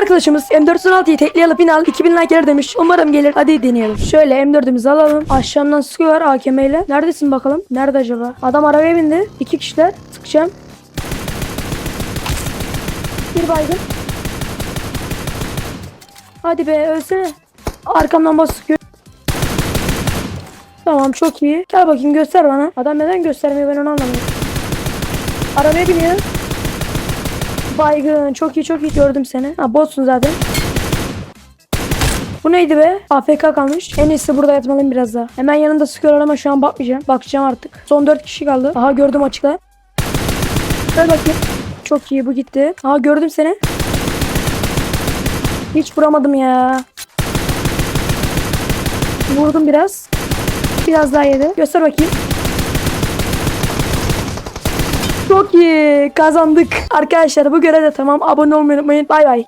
arkadaşımız M416'yı tekli alıp inal 2000 like gelir demiş. Umarım gelir. Hadi deneyelim. Şöyle M4'ümüzü alalım. Aşağımdan sıkıyorlar AKM ile. Neredesin bakalım? Nerede acaba? Adam arabaya bindi. İki kişiler. Sıkacağım. Bir baygın. Hadi be ölsene. Arkamdan bas sıkıyor. Tamam çok iyi. Gel bakayım göster bana. Adam neden göstermiyor ben onu anlamıyorum. Arabaya biniyor. Baygın çok iyi çok iyi gördüm seni. Ha botsun zaten. Bu neydi be? AFK kalmış. En iyisi burada yatmalıyım biraz daha. Hemen yanında sıkıyorlar ama şu an bakmayacağım. Bakacağım artık. Son 4 kişi kaldı. Aha gördüm açıkta. Gel bakayım. Çok iyi bu gitti. Aha gördüm seni. Hiç vuramadım ya. Vurdum biraz. Biraz daha yedi. Göster bakayım. Çok iyi. Kazandık. Arkadaşlar bu görev de tamam. Abone olmayı unutmayın. Bay bay.